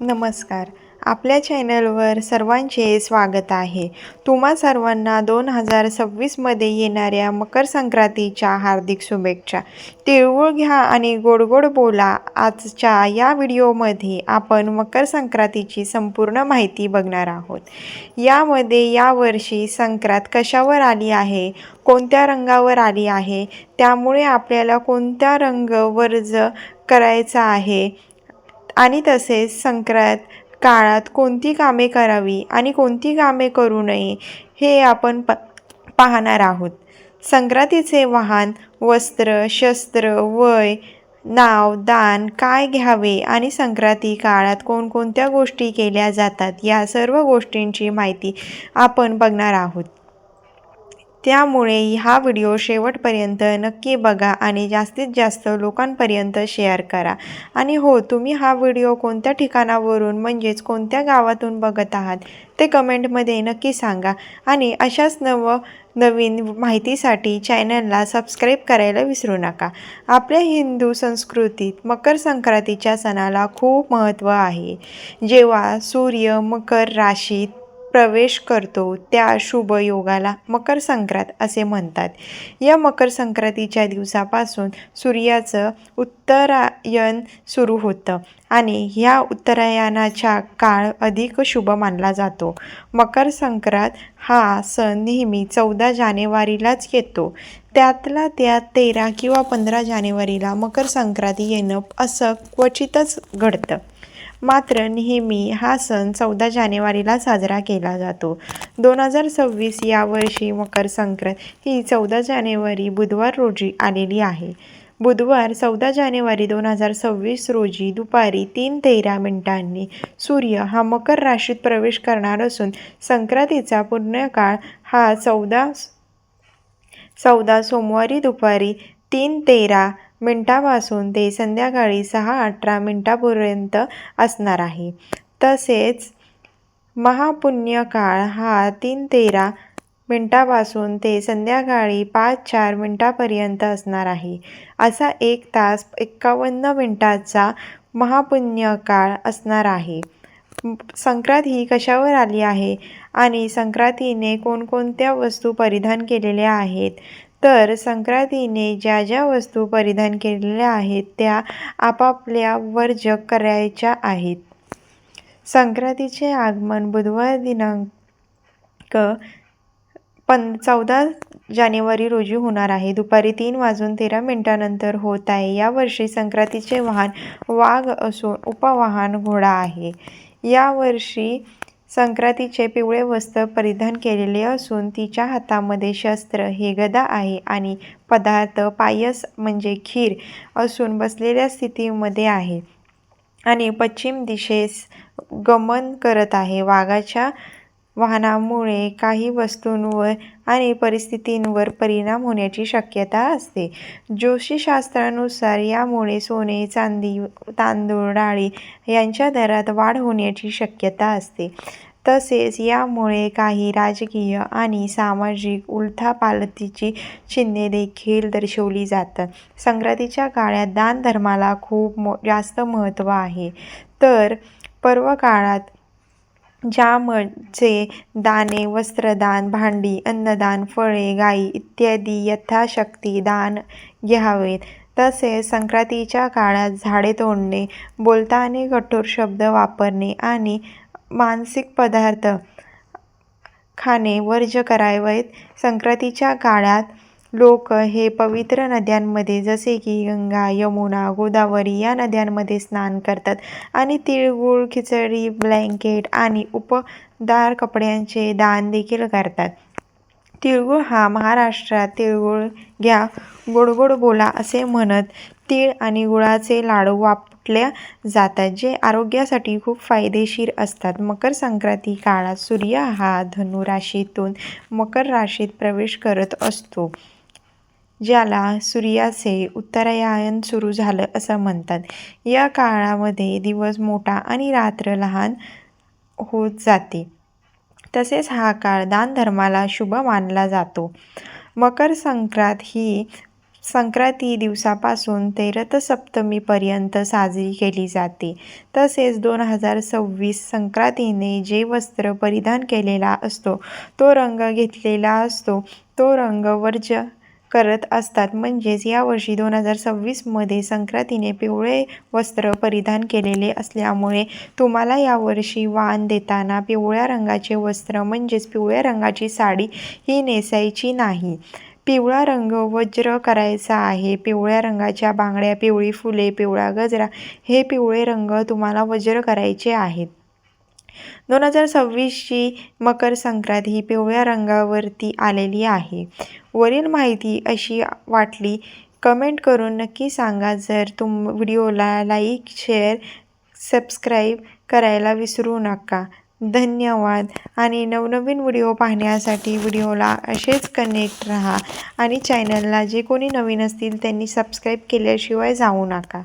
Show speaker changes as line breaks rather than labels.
नमस्कार. आपल्या चॅनलवर सर्वांचे स्वागत आहे. तुम्हा सर्वांना दोन हजार सव्वीसमध्ये येणाऱ्या मकर संक्रांतीच्या हार्दिक शुभेच्छा. तिळगुळ घ्या आणि गोड गोड बोला. आजच्या या व्हिडिओमध्ये आपण मकर संक्रांतीची संपूर्ण माहिती बघणार आहोत. यामध्ये यावर्षी संक्रांत कशावर आली आहे? कोणत्या रंगावर आली आहे? त्यामुळे आपल्याला कोणत्या रंग वर्ज करायचा आहे? आणि तसेच संक्रांत काळात कोणती कामे करावी आणि कोणती कामे करू नये हे आपण प पाहणार आहोत. संक्रांतीचे वाहन वस्त्र शस्त्र वय नाव दान काय घ्यावे आणि संक्रांती काळात कोणकोणत्या गोष्टी केल्या जातात या सर्व गोष्टींची माहिती आपण बघणार आहोत. त्यामुळे हा व्हिडिओ शेवटपर्यंत नक्की बघा आणि जास्तीत जास्त लोकांपर्यंत शेअर करा. आणि हो तुम्ही हा व्हिडिओ कोणत्या ठिकाणावरून म्हणजेच कोणत्या गावातून बघत आहात ते कमेंटमध्ये नक्की सांगा. आणि अशाच नव नवीन माहितीसाठी चॅनलला सबस्क्राईब करायला विसरू नका. आपल्या हिंदू संस्कृतीत मकर संक्रांतीच्या सणाला खूप महत्त्व आहे. जेव्हा सूर्य मकर राशीत प्रवेश करतो त्या शुभ योगाला मकर संक्रांत असे म्हणतात. या मकर संक्रांतीच्या दिवसापासून सूर्याचं उत्तरायण सुरू होतं आणि ह्या उत्तरायणाचा काळ अधिक शुभ मानला जातो. मकर संक्रांत हा सण नेहमी चौदा जानेवारीलाच येतो. त्यातला त्यात तेरा किंवा पंधरा जानेवारीला मकर संक्रांती येणं असं क्वचितच घडतं. मात्र नेहमी हा सण चौदा जानेवारीला साजरा केला जातो. दोन हजार सव्वीस या वर्षी मकर संक्रांत ही चौदा जानेवारी बुधवार रोजी आलेली आहे. बुधवार चौदा जानेवारी दोन हजार सव्वीस रोजी दुपारी तीन तेरा मिनिटांनी सूर्य हा मकर राशीत प्रवेश करणार असून संक्रांतीचा पूर्ण काळ हा चौदा चौदा सोमवारी दुपारी तीन तेरा मिनटापासून ते संध्याकाळी सहा अठरा मिनटापर्यंत असणार आहे. तसेच महापुण्य काळ हा तीन तेरा मिनटापासून ते संध्याकाळी पाच चार मिनटापर्यंत असणार आहे. असा एक तास एक्कावन्न मिनटाचा महापुण्यकाळ असणार आहे. संक्रांत ही कशावर आली आहे? आणि संक्रांतीने कोणकोणत्या वस्तू परिधान केलेल्या आहेत? तर संक्रांतीने ज्या ज्या वस्तू परिधान केलेल्या आहेत त्या आपापल्या वर्ज करायच्या आहेत. संक्रांतीचे आगमन बुधवार दिनांक पण चौदा जानेवारी रोजी होणार आहे. दुपारी तीन वाजून तेरा मिनिटानंतर होत आहे. यावर्षी संक्रांतीचे वाहन वाघ असून उपवाहन घोडा आहे. यावर्षी संक्रांतीचे पिवळे वस्त्र परिधान केलेले असून तिच्या हातामध्ये शस्त्र हे गदा आहे आणि पदार्थ पायस म्हणजे खीर असून बसलेल्या स्थितीमध्ये आहे. आणि पश्चिम दिशेस गमन करत आहे. वाघाच्या वाहनामुळे काही वस्तूंवर आणि परिस्थितींवर परिणाम होण्याची शक्यता असते. ज्योतिषशास्त्रानुसार यामुळे सोने चांदी तांदूळ डाळी यांच्या दरात वाढ होण्याची शक्यता असते. तसेच यामुळे काही राजकीय आणि सामाजिक उलथापालथीची चिन्हे देखील दर्शवली जातात. संक्रांतीच्या काळात दान धर्माला खूप मो जास्त महत्त्व आहे. तर पर्व काळात ज्यामध्ये दाने वस्त्रदान भांडी अन्नदान फळे गाई इत्यादी यथाशक्ती दान घ्यावेत. तसेच संक्रांतीच्या काळात झाडे तोडणे बोलताने कठोर शब्द वापरणे आणि मानसिक पदार्थ खाणे वर्ज करावेत. संक्रांतीच्या काळात लोक हे पवित्र नद्यांमध्ये जसे की गंगा यमुना गोदावरी या नद्यांमध्ये स्नान करतात. आणि तिळगुळ खिचडी ब्लँकेट आणि उपदार कपड्यांचे दान देखील करतात. तिळगुळ हा महाराष्ट्रात तिळगुळ घ्या गोड गोड बोला असे म्हणत तीळ आणि गुळाचे लाडू वापटल्या जातात जे आरोग्यासाठी खूप फायदेशीर असतात. मकर संक्रांती काळात सूर्य हा धनु राशीतून मकर राशीत प्रवेश करत असतो. ज्याला सूर्याचे उत्तरायण सुरू झालं असं म्हणतात. या काळामध्ये दिवस मोठा आणि रात्र लहान होत जाते. तसेच हा काळ दानधर्माला शुभ मानला जातो. मकर संक्रांत ही संक्रांती दिवसापासून ते रथसप्तमीपर्यंत साजरी केली जाते. तसेच दोन हजार सव्वीस संक्रांतीने जे वस्त्र परिधान केलेला असतो तो रंग घेतलेला असतो तो रंग वर्ज करत असतात. म्हणजेच यावर्षी दोन हजार सव्वीसमध्ये संक्रांतीने पिवळे वस्त्र परिधान केलेले असल्यामुळे तुम्हाला यावर्षी वाण देताना पिवळ्या रंगाचे वस्त्र म्हणजेच पिवळ्या रंगाची साडी ही नेसायची नाही. पिवळा रंग वज्र करायचा आहे. पिवळ्या रंगाच्या बांगड्या पिवळी फुले पिवळा गजरा हे पिवळे रंग तुम्हाला वज्र करायचे आहेत. दोन हजार सव्वीसची मकर संक्रांत ही पिवळ्या रंगावरती आलेली आहे. वरील माहिती अशी वाटली कमेंट करून नक्की सांगा. जर तुम व्हिडिओला लाईक शेअर सबस्क्राईब करायला विसरू नका. धन्यवाद. आणि नवनवीन व्हिडिओ पाहण्यासाठी व्हिडिओला असेच कनेक्ट राहा. आणि चॅनलला जे कोणी नवीन असतील त्यांनी सबस्क्राईब केल्याशिवाय जाऊ नका.